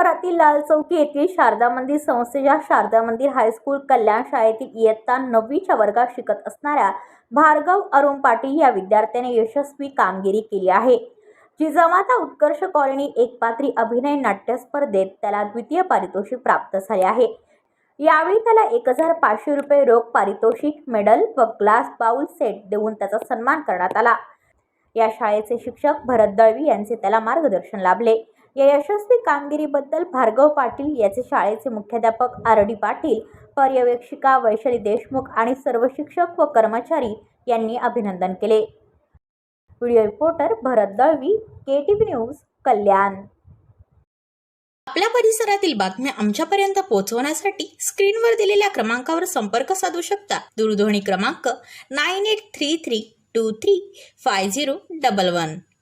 शहरातील लाल चौकी येथील शारदा मंदिर संस्थेच्या शारदा मंदिर हायस्कूल कल्याण शाळेतील इयत्ता नववीच्या वर्गात शिकत असणाऱ्या भार्गव अरुण पाटील या विद्यार्थ्याने यशस्वी कामगिरी केली आहे. जिजामाता उत्कर्ष कॉलनी एकपात्री अभिनय नाट्य स्पर्धेत त्याला द्वितीय पारितोषिक प्राप्त झाले आहे. यावेळी त्याला एक हजार पाचशे रुपये रोख पारितोषिक मेडल व ग्लास बाउल सेट देऊन त्याचा सन्मान करण्यात आला. या शाळेचे शिक्षक भरत दळवी यांचे त्याला मार्गदर्शन लाभले. या यशस्वी कामगिरीबद्दल भार्गव पाटील याचे शाळेचे मुख्याध्यापक आर डी पाटील पर्यवेक्षिका वैशाली देशमुख आणि सर्व शिक्षक व कर्मचारी यांनी अभिनंदन केले. Video reporter Bharat Dalvi K T V news Kalyan. आपल्या परिसरातील बातम्या आमच्यापर्यंत पोहोचवण्यासाठी स्क्रीनवर दिलेल्या क्रमांकावर संपर्क साधू शकता. दूरध्वनी क्रमांक nine eight three three two three five zero double one.